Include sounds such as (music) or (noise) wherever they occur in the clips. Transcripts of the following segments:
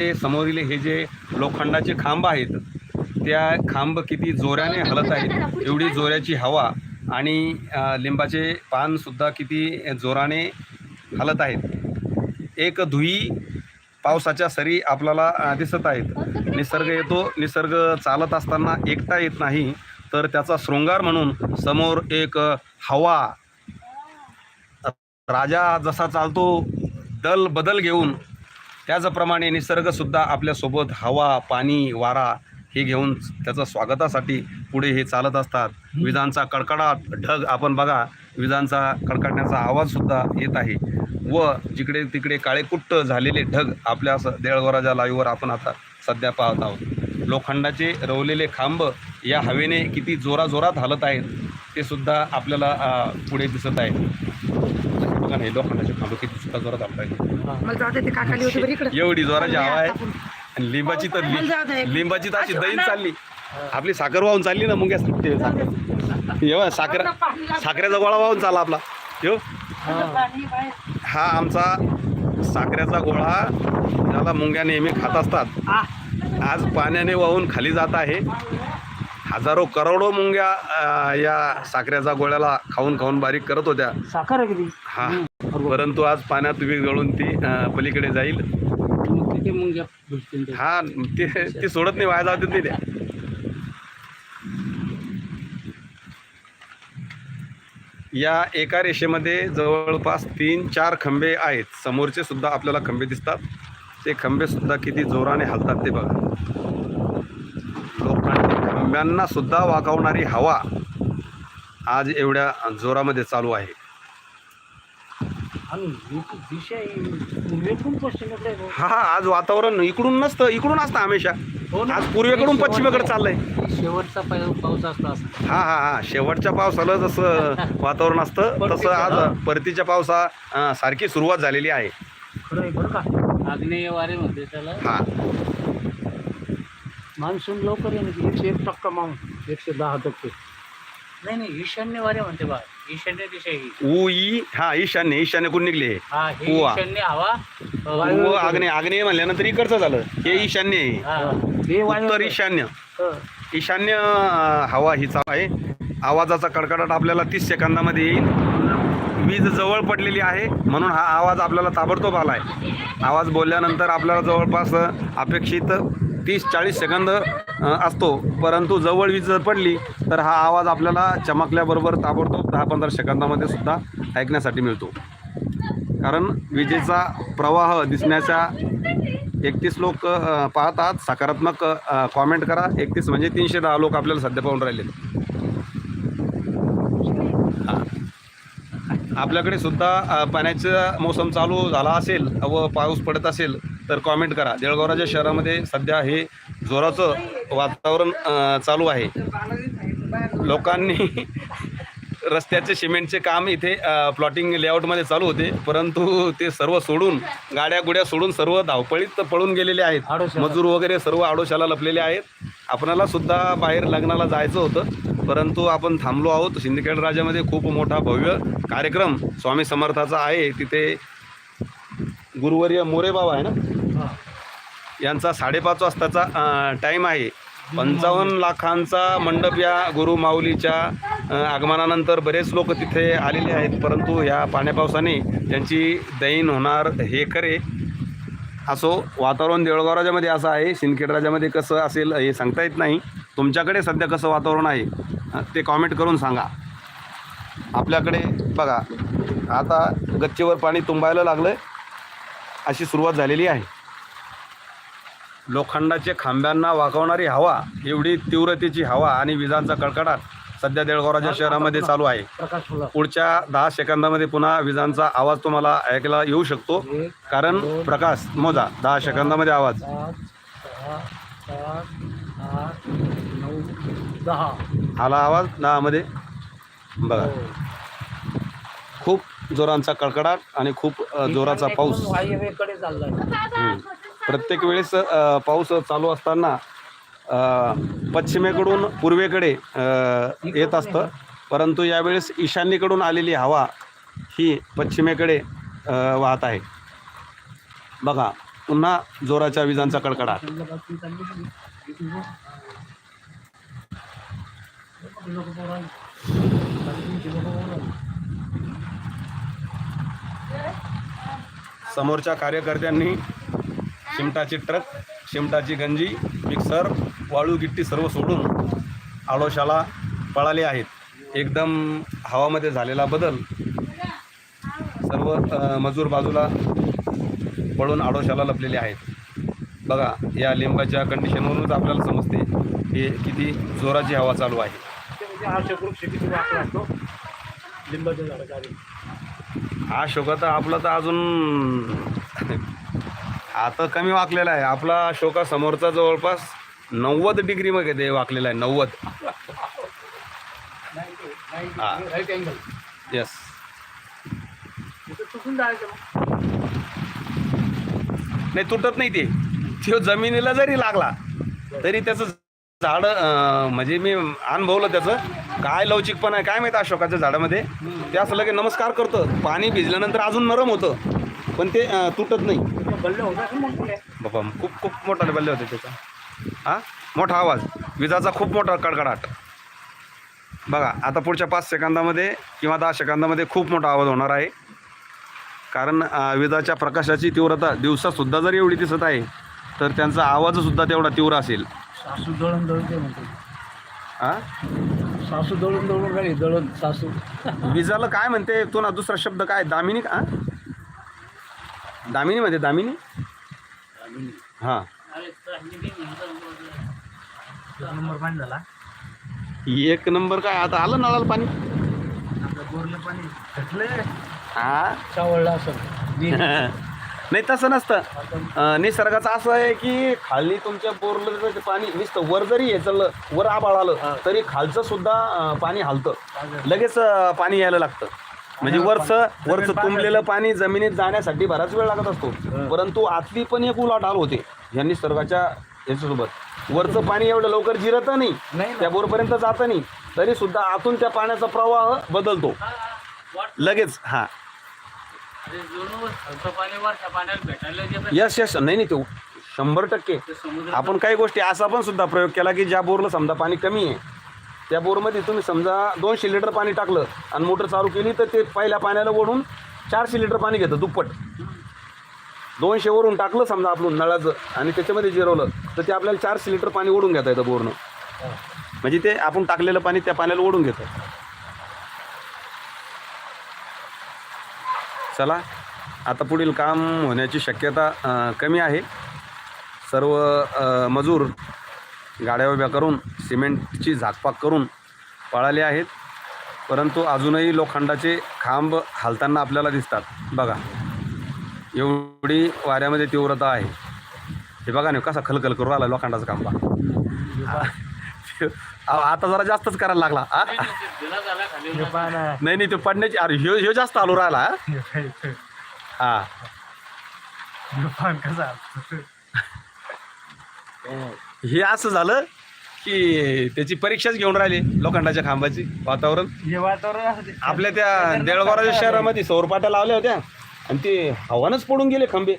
हे समोरील हे जे लोखंडाचे खांब आहेत त्या खांब किती जोराने हलत आहेत एवढी जोराची हवा आणि लिंबाचे पानसुद्धा किती जोराने हलत आहेत. एक धुई पावसाच्या सरी आपल्याला दिसत आहेत. निसर्ग येतो निसर्ग चालत असताना एकटा येत नाही तर त्याचा शृंगार म्हणून समोर एक हवा राजा जसा चालतो दल बदल घेऊन त्याचप्रमाणे निसर्गसुद्धा आपल्यासोबत हवा पाणी वारा हे घेऊन त्याचं स्वागतासाठी पुढे हे चालत असतात. विजांचा कडकडाट ढग आपण बघा विजांचा कडकडण्याचा आवाजसुद्धा येत आहे. व जिकडे तिकडे काळेकुट्ट झालेले ढग आपल्या स देळगोराच्या लाईव्हवर आपण आता सध्या पाहत आहोत. लोखंडाचे रवलेले खांब या हवेने किती जोराजोरात हलत आहेत ते सुद्धा आपल्याला पुढे दिसत आहे. बघा ना हे लोखंडाचे खांब किती सुद्धा जोरात हलत आहेत मला जाऊ दे ते काकाली होती बरं इकडं. एवढी जोराची हवा आहे. आणि लिंबाची तर मला जाऊ दे. लि- लिंबाची तर अशी दैन चालली. आपली साखर वाहून चालली ना मुंग्या सुट्टी येवा साखर. साखरेचा गोळा वाहून चालला आपला. यो. हा. आमचा साखरेचा गोळा. ज्याला मुंग्या नेहमी खात असतात. आज पाण्याने वाहून खाली जात आहे. हजारो करोडो मुंग्या अं, या साखरेच्या गोळ्याला खाऊन खाऊन बारीक करत होत्या. साखर आहे किती हा. परंतु आज पाण्यात विरघळून ती अं, पलीकडे जाईल. मग भेटतील ते? हा ते ती सोडत नाही वाया जाऊ देत नाही त्या या एका रेषेमध्ये जवळपास तीन चार खंबे आहेत. समोरचे सुद्धा आपल्याला खंबे दिसतात. ते खंबे सुद्धा किती जोराने हलतात ते बघा. लोकांनी खंब्यांना सुद्धा वाकवणारी हवा आज एवढ्या जोरामध्ये चालू आहे. हा हा आज वातावरण इकडून नसतं इकडून असतं हमेशा. हो. आज पूर्वेकडून पश्चिमेकडे चाललंय. शेवटचा पाऊस असतो असा. हा हा हा शेवटच्या पावसाला जसं (laughs) वातावरण असतं तसं आज परतीच्या पावसा सारखी सुरुवात झालेली आहे. आग्नेय वारे म्हणते त्याला. हा. मान्सून लवकर येणे एकशे एक टक्का माऊन एकशे दहा टक्के. नाही नाही ईशान्य वारे म्हणते बा. ईशान्य दिशा ही. उ ई हा ईशान्य ईशान्य कोण निघले? हा हे उवा. ईशान्य हवा. उ आग्नेय आग्नेय म्हणल्यानंतर इकडचं झालं. हे ईशान्य आहे. हा. हे वायू उत्तर ईशान्य. हं. ईशान्य अं, हवा ही चालू आहे. आवाजाचा कडकडाट आपल्याला तीस सेकंदामध्ये येईल. वीज जवळ पडलेली आहे. म्हणून हा आवाज आपल्याला ताबडतोब आला आहे आवाज बोलल्यानंतर आपल्याला जवळपास अं, अपेक्षित तीस चाळीस सेकंद असतो. परंतु जवळ वीज जर पडली तर हा आवाज आपल्याला चमकल्याबरोबर ताबडतोब दहा पंधरा सेकंदामध्ये सुद्धा ऐकण्यासाठी मिळतो. कारण विजेचा प्रवाह दिसण्याच्या एकतीस लोक अ, पाहतात. सकारात्मक कॉमेंट करा. एकतीस म्हणजे तीनशे दहा लोक आपल्याला सध्या पाहून राहिले. हा. आपल्याकडे सुद्धा पाण्याचा मोसम चालू झाला असेल व पाऊस पडत असेल तर कॉमेंट करा. देळगावराच्या शहरामध्ये सध्या हे जोराचं वातावरण चालू आहे. लोकांनी (laughs) रस्त्याचे सिमेंटचे काम इथे प्लॉटिंग लेआउटमध्ये चालू होते. परंतु ते सर्व सोडून गाड्या गुड्या सोडून सर्व धावपळीत पळून गेलेले आहेत. मजूर वगैरे सर्व आडोशाला लपलेले आहेत. आपणाला सुद्धा बाहेर लग्नाला जायचं होतं. परंतु आपण थांबलो आहोत. सिंदखेड राजामध्ये खूप मोठा भव्य कार्यक्रम स्वामी समर्थाचा आहे. तिथे गुरुवर्य मोरे बाबा आहे ना. यांचा साडेपाच वाजताचा टाईम आहे. पंचावन्न लाखांचा मंडप या गुरु माऊलीच्या आगमनानंतर बरेच लोक तिथे आलेले आहेत. परंतु या पाण्यापावसाने त्यांची दैन होणार हे खरे. असो वातावरण देऊळगाव असं आहे. सिंदखेड राजामध्ये कसं असेल हे सांगता येत नाही. तुमच्याकडे सध्या कसं वातावरण आहे ते कॉमेंट करून सांगा. आपल्याकडे बघा आता गच्चीवर पाणी तुंबायला लागलं अशी सुरुवात झालेली आहे. लोखंडाचे खांब्यांना वाकवणारी हवा एवढी तीव्रतेची हवा आणि विजांचा कडकडाट सध्या देळगावराच्या शहरामध्ये चालू आहे. पुढच्या दहा सेकंदामध्ये पुन्हा विजांचा आवाज तुम्हाला ऐकायला येऊ शकतो. कारण प्रकाश मोजा दहा सेकंदामध्ये आवाज. आला आवाज दहामध्ये? बघा. हो. खूप जोरांचा कडकडाट आणि खूप जोराचा पाऊस. प्रत्येक वेळेस पाऊस चालू असताना पश्चिमेकडून पूर्वेकडे येत असतं. परंतु यावेळेस ईशान्येकडून आलेली हवा ही पश्चिमेकडे वाहत आहे. बघा पुन्हा जोराच्या विजांचा कडकडाट. समोरच्या कार्यकर्त्यांनी शिमटाची ट्रक शिमटाची गंजी मिक्सर वाळू गिट्टी सर्व सोडून आडोशाला पळाले आहेत. एकदम हवामध्ये झालेला बदल सर्व मजूर बाजूला पळून आडोशाला लपलेले आहेत. बघा या लिंबाच्या कंडिशनवरूनच आपल्याला समजते की किती जोराची हवा चालू आहे. हा हा शोका तर आपला तर अजून आता कमी वाकलेला आहे. आपला शोका समोरचा जवळपास नव्वद डिग्रीमध्ये ते वाकलेला आहे नव्वद. हा. येस मग. नाही तुटत नाही ते. तो जमिनीला जरी लागला तरी त्याचं झाड म्हणजे मी अनुभवलं त्याचं. काय लवचिकपणा आहे काय माहिती अशोकाच्या झाडामध्ये. ते असं लगे नमस्कार करतं. पाणी भिजल्यानंतर अजून नरम होतं. पण ते तुटत नाही. बल्ले होता बाबा खूप खूप मोठा बल्ले होते त्याचा. हा? मोठा आवाज. विजाचा खूप मोठा कडकडाट. बघा आता पुढच्या पाच सेकंदामध्ये किंवा दहा सेकंदामध्ये खूप मोठा आवाज होणार आहे. कारण विजाच्या प्रकाशाची तीव्रता दिवसासुद्धा जर एवढी दिसत आहे तर त्यांचा आवाजसुद्धा तेवढा तीव्र असेल. सासू दळण दळून ते म्हणतो हा? सासू दळून दळून राहील दळण सासू. विजाला काय म्हणते? तो ना दुसरा शब्द काय? दामिनी का? दामिनी? मध्ये दामिनी. हां. नंबर पाणी झाला एक नंबर काय आता आलं नळाला पाणी? बोरलं पाणी. घटले हा चावळला असं. (laughs) नाही तसं नसतं. निसर्गाचं असं आहे की खाली तुमच्या बोरलं पाणी नुसतं वर जरी हे चाललं वर आबाळ आलं तरी खालचं सुद्धा पाणी हालतं. लगेच पाणी यायला लागतं. म्हणजे वरचं वरचं तुंबलेलं पाणी जमिनीत जाण्यासाठी बराच वेळ लागत असतो. परंतु आतली पण एक उलाट हाल होते या निसर्गाच्या याच्यासोबत. वरचं पाणी एवढं लवकर जिरत नाही नाही त्या बोरपर्यंत जात नाही तरी सुद्धा आतून त्या पाण्याचा प्रवाह बदलतो. लगेच हा. यस यस नाही नाही ते शंभर टक्के. आपण काही गोष्टी असा पण सुद्धा प्रयोग केला की ज्या बोरला समजा पाणी कमी आहे त्या बोरमध्ये तुम्ही समजा दोनशे लिटर पाणी टाकलं आणि मोटर चालू केली तर ते पहिल्या पाण्याला ओढून चारशे लिटर पाणी घेतं दुप्पट. दोनशे वरून टाकलं समजा आपण नळाचं आणि त्याच्यामध्ये जिरवलं तर ते आपल्याला चारशे लिटर पाणी ओढून घेता येतं बोरनं. म्हणजे ते आपण टाकलेलं पाणी त्या पाण्याला ओढून घेतं. चला आता पुढील काम होण्याची शक्यता कमी आहे. सर्व मजूर गाड्या उभ्या करून सिमेंटची झाकपाक करून पळाले आहेत. परंतु अजूनही लोखंडाचे खांब हालताना आपल्याला दिसतात. बघा एवढी वाऱ्यामध्ये तीव्रता आहे. हे बघा ना कसा खलखल करू राहिला लोखंडाचा खांबा. अहो, आता जरा जास्तच करायला लागला. आ? नाही नाही ते पडण्याची अरे ह्यो ह्यो जास्त आलो राहिला हा? कसा? (laughs) हे असं झालं की त्याची परीक्षाच घेऊन राहिली लोखंडाच्या खांबाची वातावरण हे वातावरण असं ते- आपल्या त्या देळगावच्या शहरामध्ये सौरपाट्या लावल्या होत्या आणि ते हवानच पडून गेले खंबे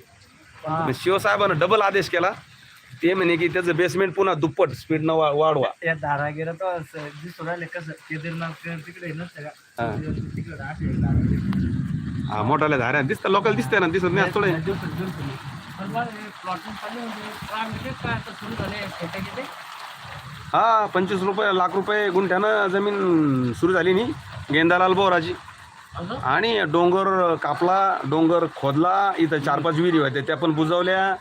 हा. शिवसाहेबानं डबल आदेश केला ते म्हणे की त्याचं बेसमेंट पुन्हा दुप्पट स्पीडनं वा वाढवा या धारागिरा तो असं दिसून राहिले कसं केदारनाथ तिकडे हा. असे. हा मोठाल्या धाऱ्या दिसतं लोकल दिसतंय ना दिसत नाही असं थोडं आहे. दिवसात- दिवसात. पण बरं, हे पडले म्हणजे काम इथे काय आता सुरू झाले छोटे किती हा पंचवीस रुपये लाख रुपये गुंठ्यानं जमीन सुरू झाली नी. गेंदालाल बोराची असं? आणि डोंगर कापला डोंगर खोदला इथं चार पाच विहिरी होत्या त्या पण बुजवल्या.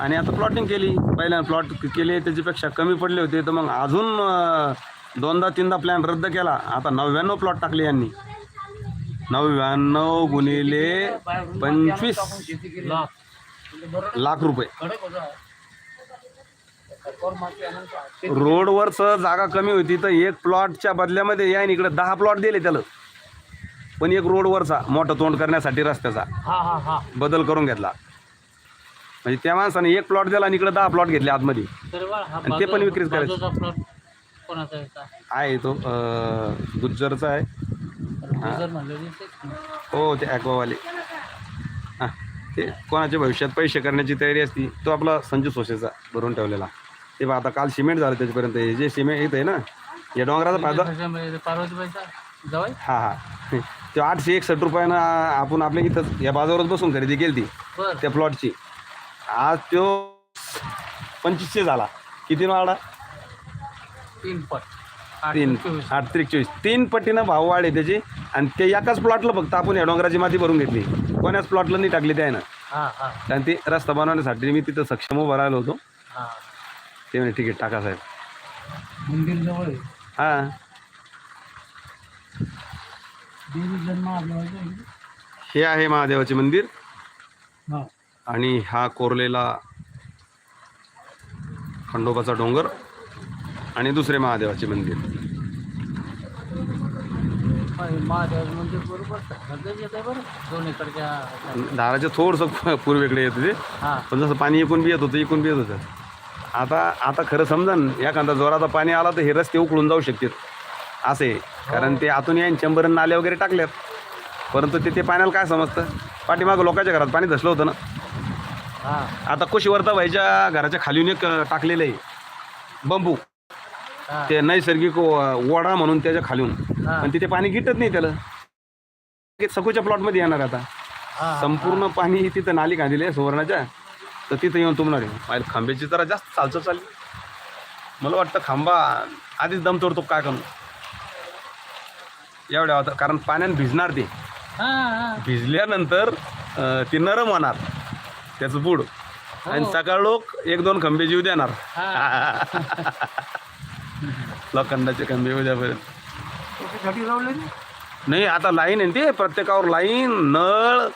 आणि आता प्लॉटिंग केली. पहिल्या प्लॉट केले त्याच्यापेक्षा कमी पडले होते. तर मग अजून अं, दोनदा तीनदा प्लॅन रद्द केला. आता नव्याण्णव प्लॉट टाकले यांनी. नव्याण्णव गुणिले पंचवीस. लाख. लाख रुपये. रोडवरचं जागा कमी होती तर एक प्लॉटच्या बदल्यामध्ये या इकडे दहा प्लॉट दिले त्याला. पण एक रोडवरचा मोठं तोंड करण्यासाठी रस्त्याचा. हा हा हा. बदल करून घेतला. म्हणजे त्या माणसाने एक प्लॉट दिला आणि इकडे दहा प्लॉट घेतले आतमध्ये. ते पण विक्रीच करायचं. आहे तो गुज्जरचा आहे. हो ते ॲक्वावाले. ते कोणाच्या भविष्यात पैसे करण्याची तयारी असती तो आपला संजू सोसेचा भरून ठेवलेला. ते बघ आता काल सिमेंट झालं त्याच्यापर्यंत. हे जे सिमेंट येत आहे ना या डोंगराचा फायदा पार्वतीबाईचा? हा हा. ते आठशे एकसष्ट रुपयानं आपण आपल्या इथं या बाजारावरच बसून खरेदी केली ती त्या प्लॉटची. आज तो पंचवीसशे झाला. किती वाढा तीन पट. तीन. आठ त्रिक चोवीस. तीन पटीनं भाव वाढे त्याची. आणि ते एकाच प्लॉटला फक्त आपण या डोंगराची माती भरून घेतली. कोण्याच प्लॉटला नाही टाकली त्या ना हा हा. आणि ते रस्ता बनवण्यासाठी मी तिथं सक्षम उभं राहिलो होतो. हा. ते म्हणे ठीक आहे टाका साहेब. मंदिर जवळ आहे. हां. हे आहे महादेवाचे मंदिर. हा. आणि हा कोरलेला खंडोबाचा डोंगर. आणि दुसरे महादेवाचे मंदिर. महादेव मंदिर बरोबर सगळं येत आहे बरं. दोन एकरच्या धाराच्या थोडंसं पूर्वेकडे येतं ते हा. पण जसं पाणी इकून बी येत होतं इकून बी येत होतं. आता आता खरं समजा ना एखादा जोराचा पाणी आला तर हे रस्ते उकळून जाऊ शकतात असे. कारण ते आतून यायन चंबरन नाले वगैरे टाकल्यात परंतु ते ते पाण्याला काय समजतं? पाठीमागं लोकांच्या घरात पाणी धसलं होतं ना. हा. आता कुशीवर्ता व्हायच्या घराच्या खालीन टाकलेलं आहे. बंबू. हा ते नैसर्गिक ओढा म्हणून त्याच्या खालून. हा. पण तिथे पाणी गिटत नाही त्याला. ते सखूच्या प्लॉटमध्ये येणार आता. हा संपूर्ण पाणी तिथं नाली काढलेली आहे सुवर्णाच्या. तर तिथं येऊन तुंबणार आहे. माझ्या खांब्याची जरा जास्त चालचं चालली. मला वाटतं खांबा आधीच दम तोडतो काय करू? एवढ्या होता कारण पाण्यानं भिजणार ते. हा हा. भिजल्यानंतर अं, ते नरम होणार. त्याचं बूड. आणि सकाळ लोक एक दोन खंबे जीव देणार. (laughs) लोखंडाचे खंबे उद्यापर्यंत नाही आता लाईन आहे ते प्रत्येकावर लाईन नळ.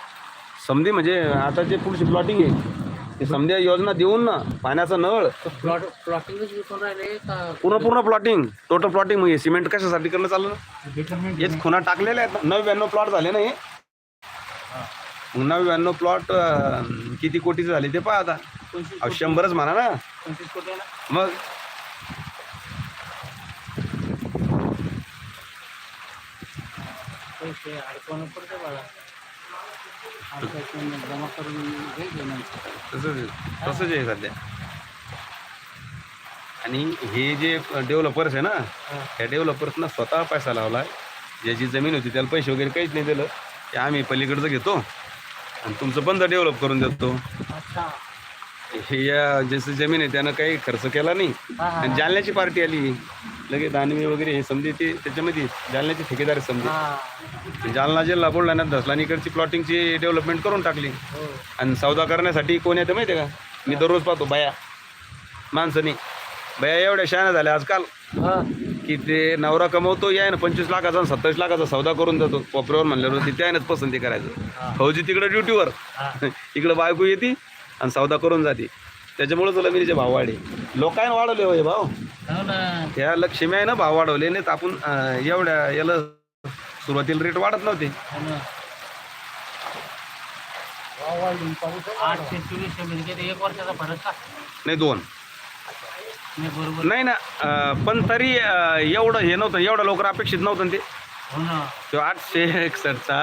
समधी म्हणजे आता जे पुढची प्लॉटिंग आहे ते समध्या योजना देऊन ना पाण्याचा नळ. पूर्ण पूर्ण प्लॉटिंग टोटल प्लॉटिंग म्हणजे सिमेंट कशासाठी करणं चाललं? हेच खुणा टाकलेल्या आहेत. नव्याण्णव प्लॉट झाले ना हे. नव्याण्णव प्लॉट किती कोटीचे झाले ते पहा आता. शंभरच म्हणा ना? मग पैसे अडकवणं पडतं बाळा. अडकवून जमा करून घ्यायचे नंतर तसंच तसंच आहे सध्या. आणि हे जे डेव्हलपर्स आहे ना त्या डेव्हलपर्सनं स्वतः पैसा लावला ज्याची जमीन होती त्याला पैसे वगैरे काहीच नाही दिलं. ते आम्ही पलीकडचं घेतो आणि तुमचं बंद डेव्हलप करून देतो. अच्छा. हे या ज्याचं जमीन आहे त्यानं काही खर्च केला नाही. हा, हा, आणि जालन्याची पार्टी आली. लगेच दानवे वगैरे हे समजे ते त्याच्यामध्ये जालन्याचे ठेकेदार समजे. हा. जालना जिल्हा बुलढाण्यात धसला आणि इकडची प्लॉटिंगची डेव्हलपमेंट करून टाकली. हो. आणि सौदा करण्यासाठी कोण येतं माहिती आहे का? मी दररोज पाहतो बाया. माणसानी बाया एवढ्या शहाण्या झाल्या आजकाल. हा. की ते नवरा कमवतो या ना पंचवीस लाखाचा आणि सत्तावीस लाखाचा सौदा करून देतो. कोपऱ्यावर म्हणल्यावर ते त्यानंच पसंती करायचं. फौजी तिकडे ड्युटीवर हा. (laughs) इकडं बायको येते आणि सौदा करून जाते. त्याच्यामुळे तुला मिरीचे भाव वाढे लोकांनी वाढवले हो हे भाव हो ना. त्या लक्ष्मी आहे ना भाव वाढवले. नाहीत आपण अं, एवढ्या याला सुरुवातीला रेट वाढत नव्हते. हो चोवीस म्हणजे किती? एक वर्षाचा फरक का? नाही दोन. नाही नाही ना पण तरी एवढं हे नव्हतं. एवढं लवकर अपेक्षित नव्हतं ते. तो आठशे एकसष्टचा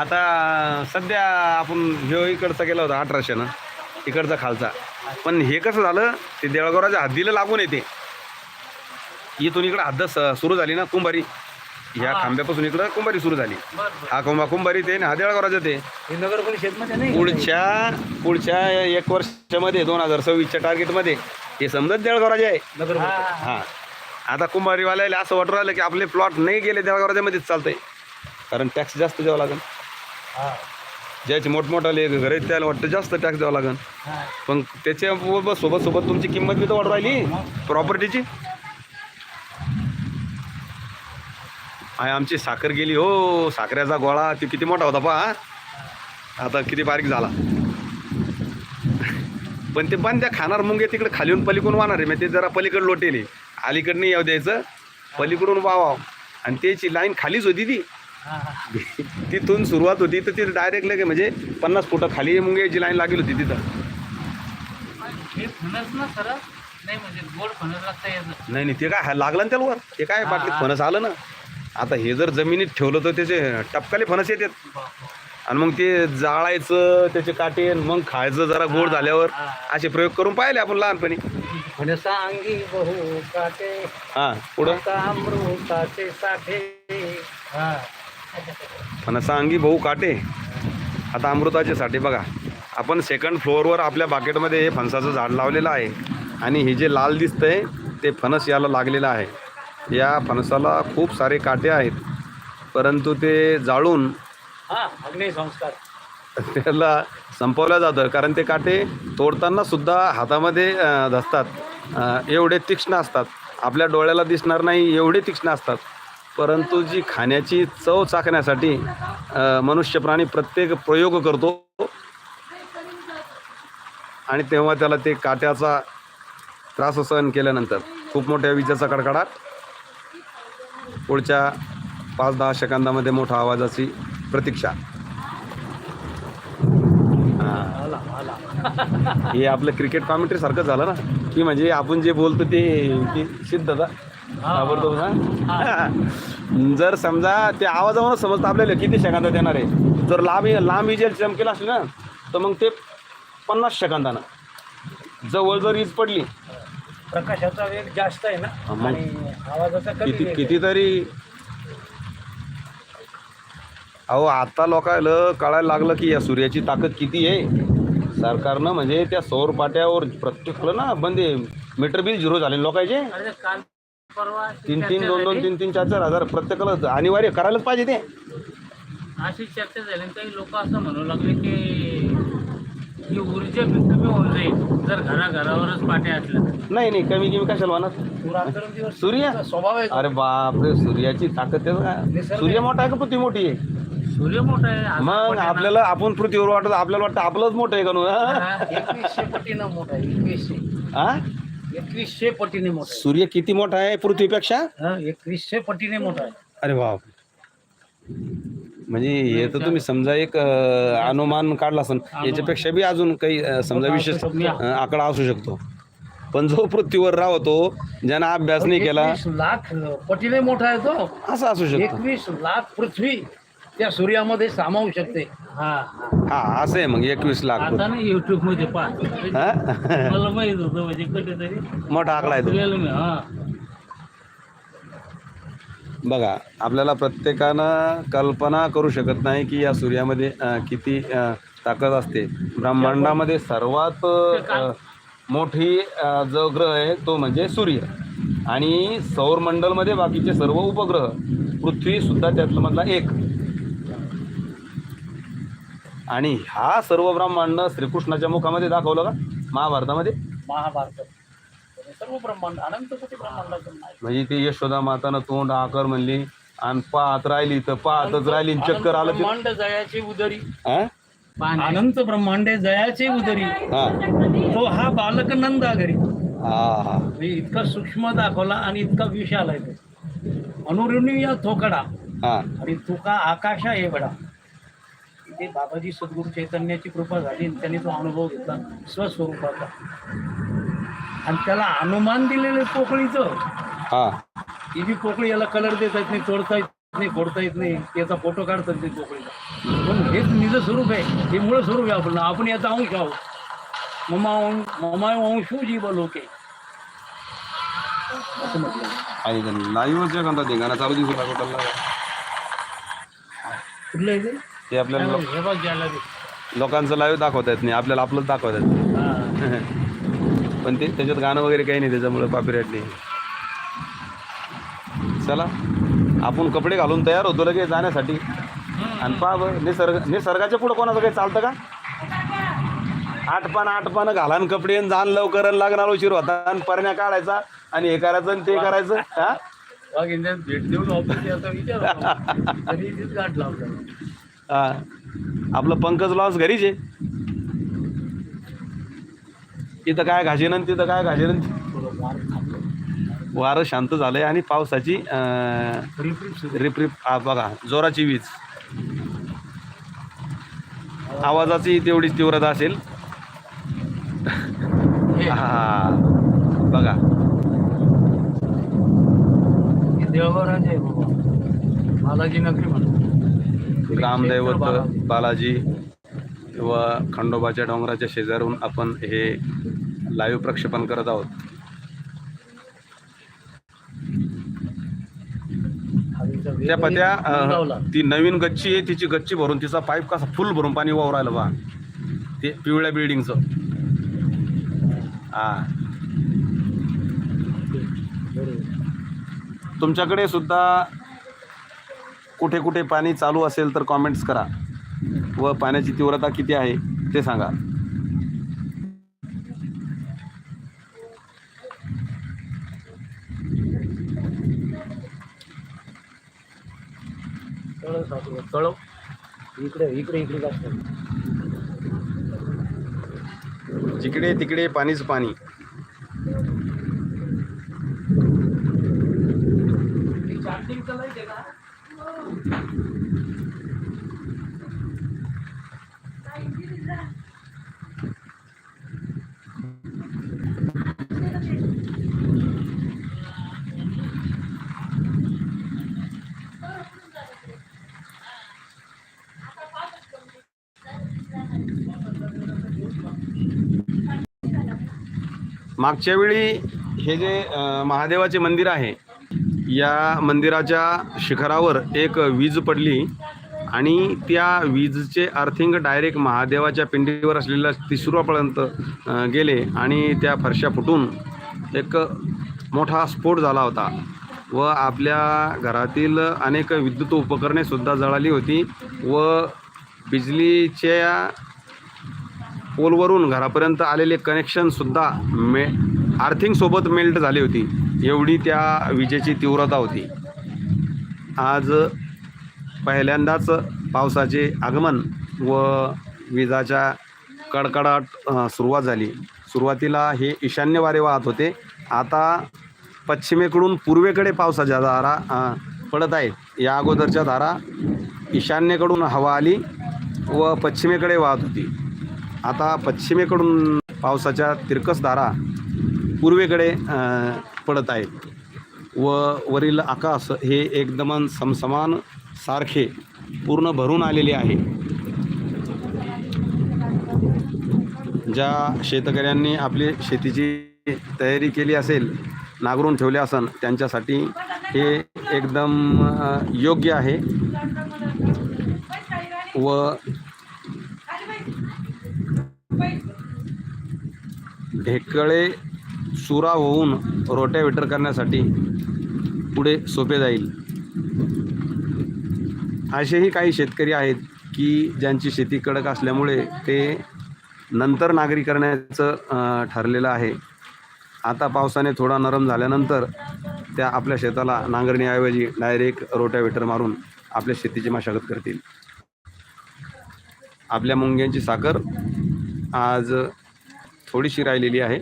आता सध्या आपण ह्यो इकडचा गेला होता अठराशेनं इकडचा खालचा. पण हे कसं झालं ते देळगावराच्या हद्दीला लागून येते. इथून इकडं हद्द सुरू झाली ना कुंभारी. ह्या. खांब्यापासून इकडं कुंभारी सुरू झाली. हा कुंभा कुंभारी ते ना हा देळगावराजा ते. पुढच्या पुढच्या एक वर्षामध्ये दोन हजार सव्वीसच्या टार्गेटमध्ये हे समजत देळगावराजा आहे. हां. आता कुंभारीवाल्याला असं वाटू राहिलं की आपले प्लॉट नाही गेले देळगावराजामध्येच चालतंय. कारण टॅक्स जास्त द्यावा लागेल. ज्याचे मोठमोठाले घर आहेत त्याला वाटतं जास्त टॅक्स द्यावा लागेल. हा. पण त्याच्या सोबत सोबत तुमची किंमत बी तर वाढ राहिली. प्रॉपर्टीची आहे आमची साखर गेली. हो साखरेचा गोळा ती किती मोठा होता पहा. आता किती बारीक झाला. पण ते पण त्या खाणार मुंगे तिकडे खाली येऊन पलीकडून वाहणार आहे. मग ते जरा पलीकडे लोटेली. अलीकडे नाही येऊ द्यायचं. पलीकडून वावाव. आणि त्याची लाईन खालीच होती ती. तिथून सुरुवात होती. तर तिथं डायरेक्ट लगे म्हणजे पन्नास फुटं खाली मुंग्याची लाईन लागेल होती तिथं. हे नाही म्हणजे नाही नाही ते काय लागलं ना त्याला वर? ते काय बाटलीत हा. फणस आलं ना? आता हे जर जमिनीत ठेवलं तर त्याचे टपकाले फणस येतात. आणि मग ते जाळायचं त्याचे काटे आणि मग खायचं जरा गोड झाल्यावर. असे प्रयोग करून पाहिले आपण लहानपणी. फणसा अंगी बहु काटे हा पुढं? आता अमृताचे साठे. हा. फणसा अंगी भाऊ काटे आता अमृताचे साठी. बघा आपण सेकंड फ्लोअरवर आपल्या बाकेटमध्ये हे फणसाचं झाड लावलेलं आहे. आणि हे जे लाल दिसतंय ते फणस याला लागलेलं आहे. या फणसाला खूप सारे काटे आहेत. परंतु ते जाळून हा अग्नि संस्कार त्याला संपवलं जातं. कारण ते काटे तोडताना सुद्धा हातामध्ये धसतात. एवढे तीक्ष्ण असतात. आपल्या डोळ्याला दिसणार नाही एवढे तीक्ष्ण असतात. परंतु जी खाण्याची चव चाखण्यासाठी मनुष्य प्राणी प्रत्येक प्रयोग करतो. आणि तेव्हा त्याला ते काट्याचा त्रास सहन केल्यानंतर खूप मोठ्या विजेचा कडकडाट. पुढच्या पाच दहा सेकंदामध्ये मोठ्या आवाजाची प्रतीक्षा हा. आला आला हे आपलं क्रिकेट कॉमेंट्री सारखं झालं ना. की म्हणजे आपण जे बोलतो ते ते सिद्ध का ताबडतोब ना (laughs) जर समजा ते आवाजावरून समजतं आपल्याला किती सेकंदात येणार आहे. जर लांब लांब विजेल चमकेल असली ना तर मग ते पन्नास सेकंदानं. जवळ जर वीज पडली. प्रकाशाचा वेग जास्त आहे ना हा, मग. आणि आवाजाचा कमी किती वेग आहे. कितीतरी. अहो आता लोकायला कळायला लागलं की या सूर्याची ताकद किती आहे? सरकारनं म्हणजे त्या सौर पाट्यावर प्रत्येकाला ना बंदे मीटर बिल झिरो झाले. लोकांचे? अरे काल परवा तीन तीन दोन दोन. तीन तीन चार चार हजार. प्रत्येकाला अनिवार्य करायलाच पाहिजे ते. अशी चर्चा झाली. आणि काही लोक असं म्हणू लागले की ही ऊर्जा कमी होऊन जाईल. जर घराघरावरच पाट्या असल्या तर. नाही नाही. कमी कमी कशाला रात्रंदिवस सूर्य? स्वभाव आहे. अरे बापरे सूर्याची ताकद त्याचं काय? सूर्य मोठा आहे का पृथ्वी मोठी आहे? सूर्य मोठा आहे मग. आपल्याला आपण पृथ्वीवर वाटत आपल्याला वाटतं आपलंच मोठं आहे का नु हा, एकवीसशे पटीनं मोठा आहे एकवीसशे. हा? एकवीसशे पटीने मोठा सूर्य किती मोठा आहे पृथ्वीपेक्षा? हा, एकवीसशे पटीने मोठा आहे. अरे बाप म्हणजे हे तर तुम्ही समजा एक अं, अनुमान काढला असेल याच्यापेक्षा बी अजून काही अं, समजा विशेष अं, आकडा असू शकतो. पण जो पृथ्वीवर राहतो ज्यानं अभ्यास नाही केला एकवीस लाख पटीने मोठा आहे तो. असं असू शकतो. एकवीस लाख पृथ्वी. त्या सूर्यामध्ये सामावू शकते. हा हा असं आहे मग एकवीस लाख आता ना युट्यूबमध्ये पहा. हा? मला माहीत होतं म्हणजे कधीतरी मोठा आकडा आहे तो. रिअल मी हा. बघा आपल्याला प्रत्येकानं कल्पना करू शकत नाही की या सूर्यामध्ये अं, किती अं, ताकद असते. ब्रह्मांडामध्ये सर्वात अं, मोठी अं, जो ग्रह आहे तो म्हणजे सूर्य. आणि सौरमंडलमध्ये बाकीचे सर्व उपग्रह पृथ्वी सुद्धा त्यातला मधला एक. आणि हा सर्व ब्रह्मांड श्रीकृष्णाच्या मुखामध्ये दाखवलं का? महाभारतामध्ये? महाभारत. सर्व ब्रह्मांड अनंत कोटी ब्रह्मांडाचं नाव. म्हणजे ती यशोदा मातानं तोंड आकर म्हणली आणि पाहत राहिली तर पाहतच राहिली आणि चक्कर आलं ते ब्रह्मांड जयाची उदरी. हा? अनंत ब्रह्मांडे जयाची उदरी. हा. तो हा बालक नंदा घरी. हा म्हणजे इतका सूक्ष्म दाखवला आणि इतका विशाल आहे तो. अनुरुणी या थोकडा हा. आणि तुका आकाशा हे इथे बाबाजी सद्गुरू चैतन्याची कृपा झाली आणि त्यांनी तो अनुभव घेतला स्वस्वरूपाचा. आणि त्याला अनुमान दिलेलं पोकळीचं. हा. जी पोकळी याला कलर देता येत नाही तोडता येत नाही फोडता येत नाही. त्याचा फोटो काढतात ते पोकळीचा पण हेच निज स्वरूप आहे. हे मूळ स्वरूप आहे आपण आपण याचा अंश आहोत. ममा ममा अंशू जीव लोके. असं म्हटलं. लाईव्हच एखादा धिंगाणा चालू दिसू कुठलं आहे ते? ते आपल्याला हे बघ ज्याला ते. लोकांचं लाईव्ह दाखवता येत नाही आपल्याला आपलंच दाखवता येत हा. (laughs) पण ते त्याच्यात गाणं वगैरे काही नाही त्याच्यामुळे कॉपीराईट नाही. चला आपण कपडे घालून तयार होतो लगेच जाण्यासाठी. आणि पहा बरं, निसर्ग निसर्गाच्या पुढं कोणाचं काही चालतं का? आठपान आठपान घालान कपडे आणि जाण लवकर आणि लागणार उशीर होता आणि परण्या काढायचा आणि हे करायचं आणि ते करायचं हा? वाघ इंडियन भेट देऊन ऑफिस याचा विचार (laughs) होता. तरी इथेच गाठ लावला. हा. आपलं पंकज लॉस घरीच आहे. इथं काय घाशीन तिथं काय थोडं वार शांत झालंय आणि पावसाची रिपरिप बघा जोराची वीज. आवाजाची तेवढीच तीव्रता असेल. हे, बघा. देवघरांचे बाबा. बालाजी नगरी म्हणतो ग्रामदैवत बालाजी व खंडोबाच्या डोंगराच्या शेजारून आपण हे लाईव्ह प्रक्षेपण करत आहोत. त्या पत्या ती नवीन गच्ची आहे तिची गच्ची भरून तिचा पाईप कसा फुल भरून पाणी वाहू राहिलं बा. ते पिवळ्या बिल्डिंगचं. हा. तुमच्याकडे सुद्धा कुठे कुठे पाणी चालू असेल तर कॉमेंट्स करा. व पाण्याची तीव्रता किती आहे ते सांगा. कळव इकडे इकडे इकडे जिकडे तिकडे पाणीच पाणी. मागच्या वेळी हे जे महादेवाचे मंदिर आहे या मंदिराच्या शिखरावर एक वीज पडली आणि त्या वीजचे अर्थिंग डायरेक्ट महादेवाच्या पिंडीवर असलेल्या तिसुरापर्यंत गेले आणि त्या फरशा फुटून एक मोठा स्फोट झाला होता व आपल्या घरातील अनेक विद्युत उपकरणे सुद्धा जळाली होती व बिजलीच्या पोलवरून घरापर्यंत आलेले कनेक्शनसुद्धा मे आर्थिंगसोबत मेल्ट झाली होती. एवढी त्या विजेची तीव्रता होती. आज पहिल्यांदाच पावसाचे आगमन व विजाच्या कडकडाट सुरुवात झाली. सुरुवातीला हे ईशान्य वारे वाहत होते. आता पश्चिमेकडून पूर्वेकडे पावसाच्या धारा पडत आहेत. या अगोदरच्या धारा ईशान्येकडून हवा आली व पश्चिमेकडे वाहत होती. आता पश्चिमेकडून पावसाच्या तिरकस धारा पूर्वेकडे पडत आहेत. व वरील आकाश हे एकदम समसमान सारखे पूर्ण भरून आलेले आहे. ज्या शेतकऱ्यांनी आपली शेतीची तयारी केली असेल नांगरून ठेवले असन त्यांच्यासाठी हे एकदम योग्य आहे. व ढेकळे चुरा होऊन रोट्यावेटर करण्यासाठी पुढे सोपे जाईल. असेही काही शेतकरी आहेत की ज्यांची शेती कडक असल्यामुळे ते नंतर नागरी करण्याचं ठरलेलं आहे. आता पावसाने थोडा नरम झाल्यानंतर त्या आपल्या शेताला नांगरणीऐवजी डायरेक्ट रोट्यावेटर मारून आपल्या शेतीची मशागत करतील. आपल्या मुंग्यांची साखर आज थोडीशी राहिलेली आहे.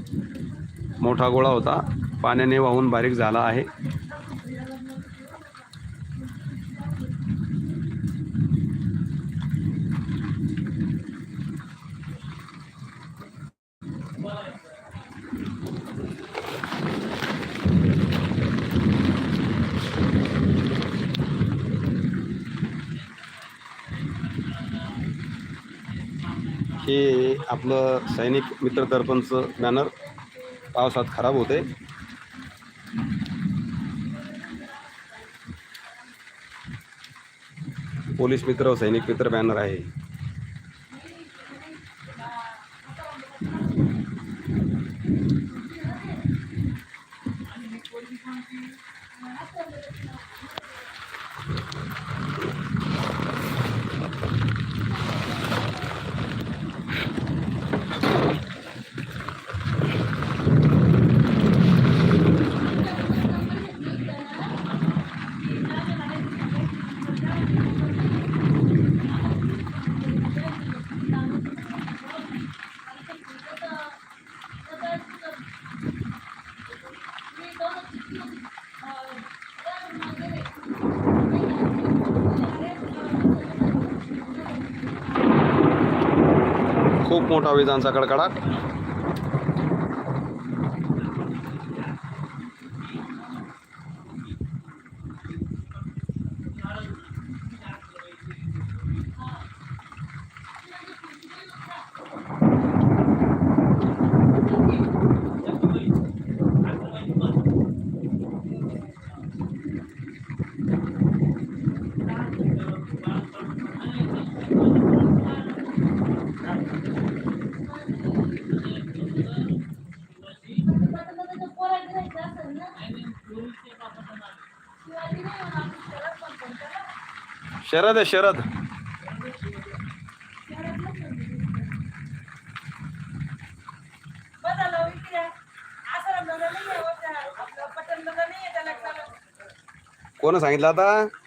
मोठा गोळा होता. पाण्याने वाहून बारीक झाला आहे. हे आपलं सैनिक मित्र दर्पणचं बॅनर पावसात खराब होते पोलीस मित्र व सैनिक मित्र बॅनर आहे. खूप मोठा विजांचा कडकडाट. शरद आहे शरद. कोण सांगितलं आता?